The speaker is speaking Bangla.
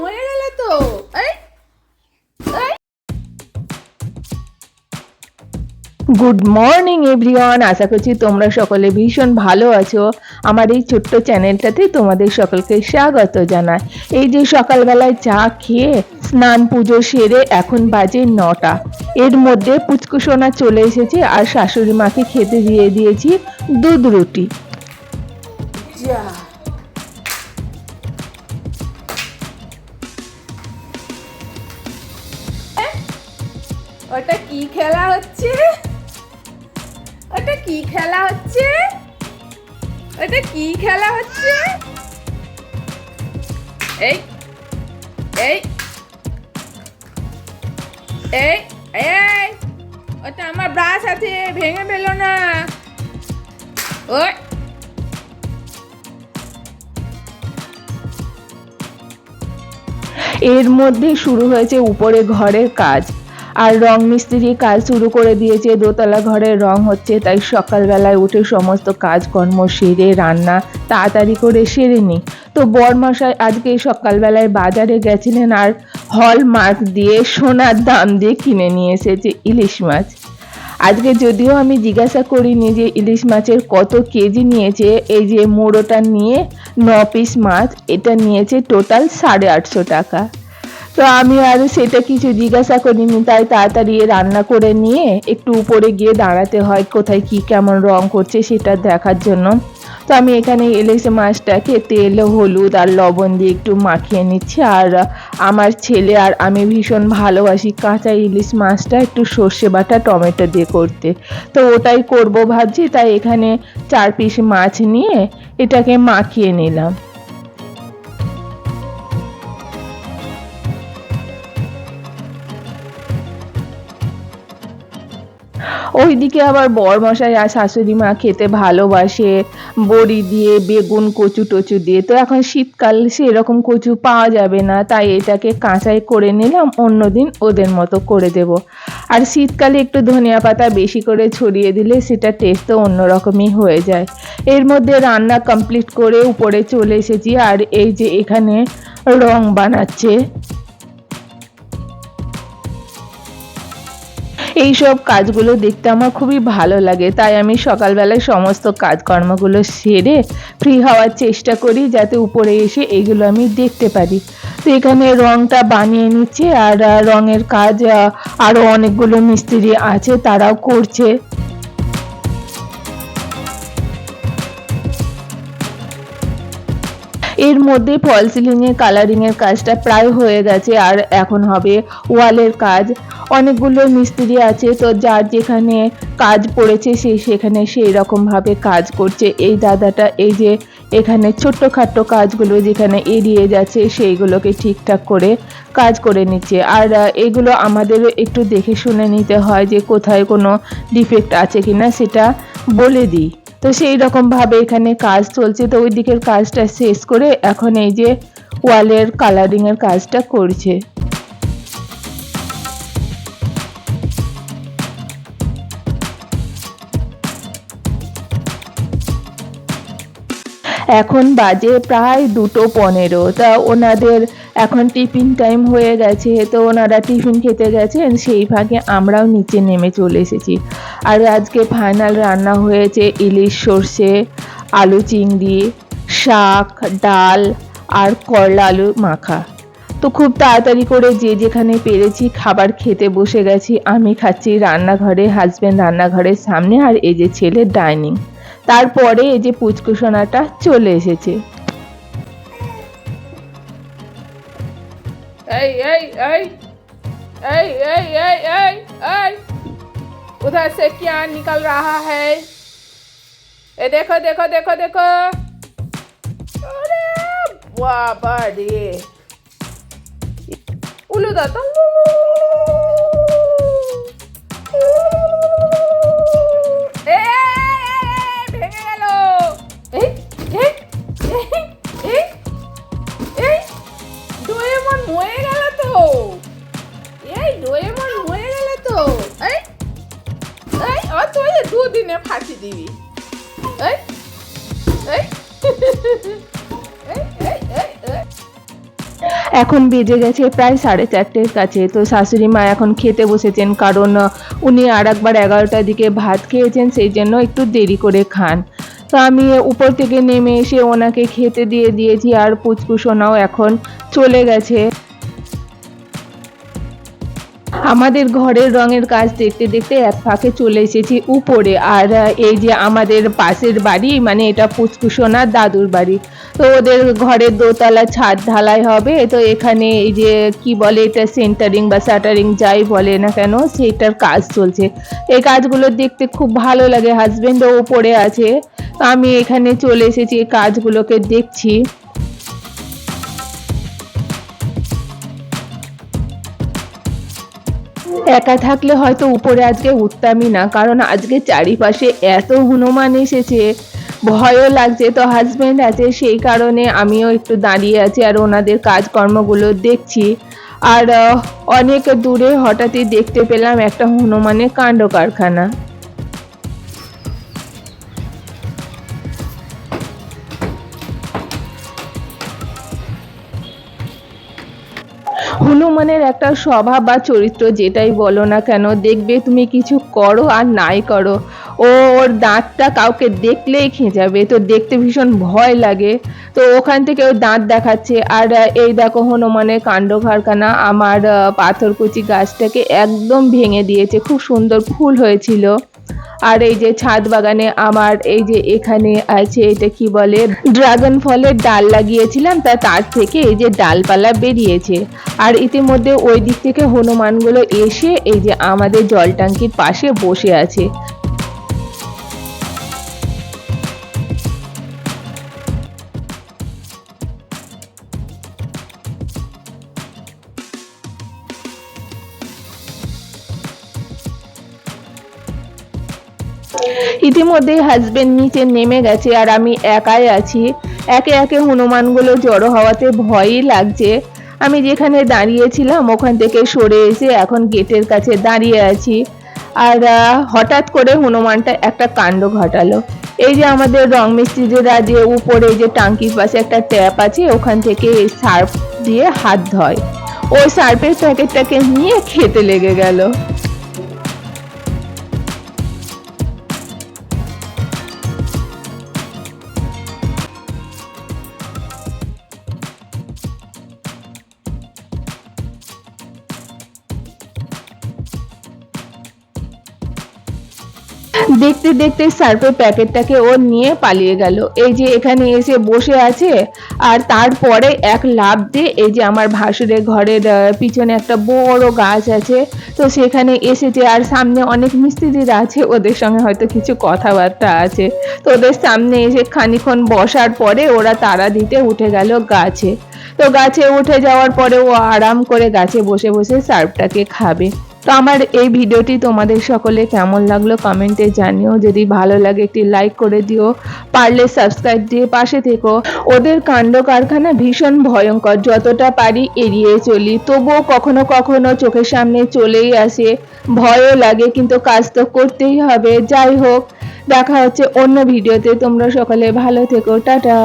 মরে গেল তো এই গুড মর্নিং এভরিওয়ান আশা করছি তোমরা সকলে ভীষণ ভালো আছো। আমার এই ছোট্ট চ্যানেলটাতে তোমাদের সকলকে স্বাগত জানায় এই যে সকালবেলায় চা খেয়ে স্নান পুজো সেরে এখন বাজে নটা। এর মধ্যে পুচকুসোনা চলে এসেছে আর শাশুড়ি মাকে খেতে দিয়ে দিয়েছি দুধ রুটি। যা। ওটা কি খেলা হচ্ছে? ওটা কি খেলা হচ্ছে? ওটা কি খেলা হচ্ছে? এই এই এই এই, ওটা আমার ব্রাশ আছে, ভেঙে ফেলো না। ওই। এর মধ্যে শুরু হয়েছে উপরে ঘরের কাজ। আর রং মিস্ত্রি কাজ শুরু করে দিয়েছে। দোতলা ঘরের রং হচ্ছে, তাই সকালবেলায় উঠে সমস্ত কাজকর্ম সেরে, রান্না তাড়াতাড়ি করে সেরে নি তো বরমশাই আজকে সকালবেলায় বাজারে গেছিলেন আর হল মাছ দিয়ে সোনার দাম দিয়ে কিনে নিয়ে এসেছে ইলিশ মাছ। আজকে যদিও আমি জিজ্ঞাসা করিনি যে ইলিশ মাছের কত কেজি নিয়েছে, এই যে মোড়োটা নিয়ে ন পিস মাছ, এটা নিয়েছে টোটাল সাড়ে আটশো টাকা। তো আমি আর সেটা কিছু জিজ্ঞাসা করিনি, তাই তাড়াতাড়ি রান্না করে নিয়ে একটু উপরে গিয়ে দাঁড়াতে হয়, কোথায় কি কেমন রং করছে সেটা দেখার জন্য। তো আমি এখানে ইলিশ মাছটাকে তেল, হলুদ আর লবণ দিয়ে একটু মাখিয়ে নিচ্ছি। আর আমার ছেলে আর আমি ভীষণ ভালোবাসি কাঁচা ইলিশ মাছটা, একটু সর্ষে বাটা, টমেটো দিয়ে করতে। তো ওটাই করব ভাবছি, তাই এখানে চার পিস মাছ নিয়ে এটাকে মাখিয়ে নিলাম। ওইদিকে আবার বরমশাই আর শাশুড়ি মা খেতে ভালোবাসে, বড়ি দিয়ে, বেগুন, কচু টচু দিয়ে। তো এখন শীতকাল, সেরকম কচু পাওয়া যাবে না, তাই এটাকে কাঁচাই করে নিলাম, অন্যদিন ওদের মতো করে দেব। আর শীতকালে একটু ধনিয়া পাতা বেশি করে ছড়িয়ে দিলে সেটা টেস্ট তো অন্যরকমই হয়ে যায়। এর মধ্যে রান্না কমপ্লিট করে উপরে চলে এসেছি, আর এই যে এখানে রং বানাচ্ছে। এইসব কাজগুলো দেখতে আমার খুবই ভালো লাগে। তাই আমি সকালবেলায় সমস্ত কাজকর্মগুলো সেরে ফ্রি হওয়ার চেষ্টা করি যাতে উপরে এসে এগুলো আমি দেখতে পারি। তো এখানে রংটা বানিয়ে নিচ্ছে আর রঙের কাজ আরও অনেকগুলো মিস্ত্রি আছে তারাও করছে। এর মধ্যে ফল সিলিং এর কালারিং এর কাজটা প্রায় হয়ে গেছে আর এখন হবে ওয়ালের কাজ। অনেকগুলো মিস্ত্রি আছে, তো যার যেখানে কাজ পড়েছে সে সেখানে সেই রকম ভাবে কাজ করছে। এই দাদাটা এই যে এখানে ছোট্টখাট্ট কাজগুলো যেখানে এড়িয়ে যাচ্ছে, সেইগুলোকে ঠিকঠাক করে কাজ করে নিচ্ছে। আর এগুলো আমাদের একটু দেখে শুনে নিতে হয় যে কোথায় কোনো ডিফেক্ট আছে কিনা সেটা বলে দিই। তো সেই রকম ভাবে এখানে কাজ চলছে, তো ওই দিকের কাজটা শেষ করে এখন এই যে ওয়ালের কালারিংয়ের কাজটা করছে। এখন বাজে প্রায় দুটো পনেরো। তা ওনাদের এখন টিফিন টাইম হয়ে গেছে, তো ওনারা টিফিন খেতে গেছেন, সেই ভাগে আমরাও নিচে নেমে চলে এসেছি। আর আজকে ফাইনাল রান্না হয়েছে ইলিশ সর্ষে, আলু চিংড়ি, শাক, ডাল আর করলা আলু মাখা। তো খুব তাড়াতাড়ি করে যে যেখানে পেরেছি খাবার খেতে বসে গেছি। আমি খাচ্ছি রান্নাঘরে হাজবেন্ড রান্নাঘরের সামনে আর এই যে ছেলের ডাইনিং তারপরে এই যে পুচকুসোনাটা চলে এসেছে এই এই এই এই এই এই এই এই उधर से क्या निकल रहा है ए देखो देखो देखो देखो अरे बाबा रे उलू दाता দুদিনে ফাঁসি দিবি। এখন বেজে গেছে প্রায় সাড়ে চারটের কাছে। তো শাশুড়ি মা এখন খেতে বসেছেন, কারণ উনি আর একবার এগারোটার দিকে ভাত খেয়েছেন, সেই জন্য একটু দেরি করে খান। তো আমি উপর থেকে নেমে এসে ওনাকে খেতে দিয়ে দিয়েছি, আর পুচকুসোনাও এখন চলে গেছে। আমাদের ঘরের রঙের কাজ দেখতে দেখতে এক ফাঁকে চলে এসেছি উপরে। আর এই যে আমাদের পাশের বাড়ি মানে এটা পুচকুসোনার দাদুর বাড়ি। তো ওদের ঘরের দোতলা ছাদ ঢালাই হবে। তো এখানে এই যে, কি বলে এটা সেন্টারিং বা শাটারিং যাই বলে না কেন সেটার কাজ চলছে। এই কাজগুলো দেখতে খুব ভালো লাগে হাজবেন্ডও উপরে আছে। আমি এখানে চলে এসেছি এই কাজগুলোকে দেখছি। একা থাকলে হয়তো উপরে আজকে উঠতামই না, কারণ আজকে চারিপাশে এত হনুমান এসেছে। ভয়ও লাগছে, তো হাজব্যান্ড আছে, সেই কারণে আমিও একটু দাঁড়িয়ে আছি আর ওনাদের কাজকর্মগুলো দেখছি। আর অনেক দূরে হঠাৎই দেখতে পেলাম একটা হনুমানের কাণ্ড কারখানা। হনুমানের একটা স্বভাব বা চরিত্র যেটাই বলো না কেন, দেখবে তুমি কিছু করো আর নাই করো। ও ওর দাঁতটা কাউকে দেখলেই খেঁচাবে, তো দেখতে ভীষণ ভয় লাগে। তো ওখান থেকে ও দাঁত দেখাচ্ছে, আর এই দেখো হনুমানের কাণ্ড কারখানা, আমার পাথরকুচি গাছটাকে একদম ভেঙে দিয়েছে, খুব সুন্দর ফুল হয়েছিল। আর এই যে ছাদ বাগানে আমার এই যে এখানে আছে, এটা কি বলে, ড্রাগন ফলের ডাল লাগিয়েছিলাম, তা তার থেকে এই যে ডালপালা বেরিয়েছে। আর ইতিমধ্যে ওই দিক থেকে হনুমানগুলো এসে এই যে আমাদের জল ট্যাঙ্কির পাশে বসে আছে। ইতিমধ্যেই হাজবেন্ড নিচে নেমে গেছে আর আমি একাই আছি। একে একে হনুমানগুলো জড়ো হওয়াতে ভয়ই লাগছে। আমি যেখানে দাঁড়িয়েছিলাম, ওখান থেকে সরে এসে এখন গেটের কাছে দাঁড়িয়ে আছি। আর হঠাৎ করে হনুমানটা একটা কাণ্ড ঘটালো। এই যে আমাদের রং মিস্ত্রিরা যে উপরে যে টাঙ্কির পাশে একটা ট্যাপ আছে, ওখান থেকে এই সার্ফ দিয়ে হাত ধয়। ওই সার্ফের প্যাকেটটাকে নিয়ে খেতে লেগে গেল। দেখতে দেখতে সার্ফের প্যাকেটটাকে ও নিয়ে পালিয়ে গেল। এই যে এখানে এসে বসে আছে, আর তারপরে এক লাভ দিয়ে এই যে আমার ভাসুরের ঘরের পিছনে একটা বড় গাছ আছে, তো সেখানে এসেছে। আর সামনে অনেক মিস্ত্রিরা আছে, ওদের সঙ্গে হয়তো কিছু কথাবার্তা আছে। তো ওদের সামনে এসে খানিক্ষণ বসার পরে ওরা তারা দিতে উঠে গেল গাছে। তো গাছে উঠে যাওয়ার পরে ও আরাম করে গাছে বসে বসে সার্ফটাকে খাবে। তো আমার এই ভিডিওটি তোমাদের সকলে কেমন লাগল কমেন্টে জানিও। যদি ভালো লাগে একটি লাইক করে দিও, পারলে সাবস্ক্রাইব দিয়ে পাশে থেকো। ওদের কাণ্ড কারখানা ভীষণ ভয়ঙ্কর, যতটা পারি এড়িয়ে চলি। তবুও কখনো কখনো চোখের সামনে চলেই আসে। ভয়ও লাগে, কিন্তু কাজ তো করতেই হবে। যাই হোক, দেখা হচ্ছে অন্য ভিডিওতে। তোমরা সকলে ভালো থেকো। টাটা!